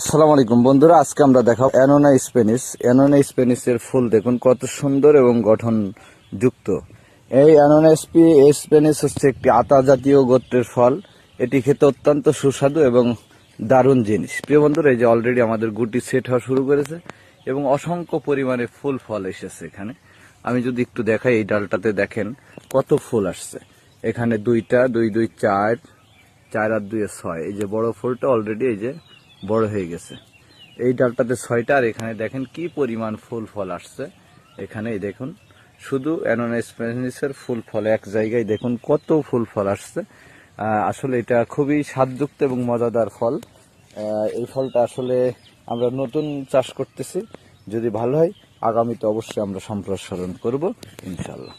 আসসালামু আলাইকুম বন্ধুরা, আজকে আমরা দেখাবো অ্যানোনা স্পেনিস অ্যানোনা স্পেনিসের ফুল দেখুন, কত সুন্দর এবং গঠন যুক্ত এই অ্যানোনা স্পেনিস হচ্ছে একটি আতা জাতীয় গোত্রের ফল। এটি খেতে অত্যন্ত সুস্বাদু এবং দারুণ জিনিস। প্রিয় বন্ধুরা, এই যে অলরেডি আমাদের গুটি সেট হওয়া শুরু করেছে এবং অসংখ্য পরিমাণে ফুল ফল এসেছে এখানে। আমি যদি একটু দেখাই, এই ডালটাতে দেখেন কত ফুল আসছে। এখানে দুইটা, দুই দুই, চার চার আর দুই, ছয়। এই যে বড় ফুলটা অলরেডি এই যে বড় হয়ে গেছে। এই ডালটাতে ছয়টা, আর এখানে দেখেন কি পরিমাণ ফুল ফল আসছে। এখানে দেখুন, শুধু অ্যানোনাইসপেনিসের ফুল ফল, এক জায়গায় দেখুন কত ফুল ফল আসছে। আসলে এটা খুবই স্বাদযুক্ত এবং মজাদার ফল। এই ফলটা আসলে আমরা নতুন চাষ করতেছি। যদি ভালো হয়, আগামীতে অবশ্যই আমরা সম্প্রসারণ করব ইনশাল্লাহ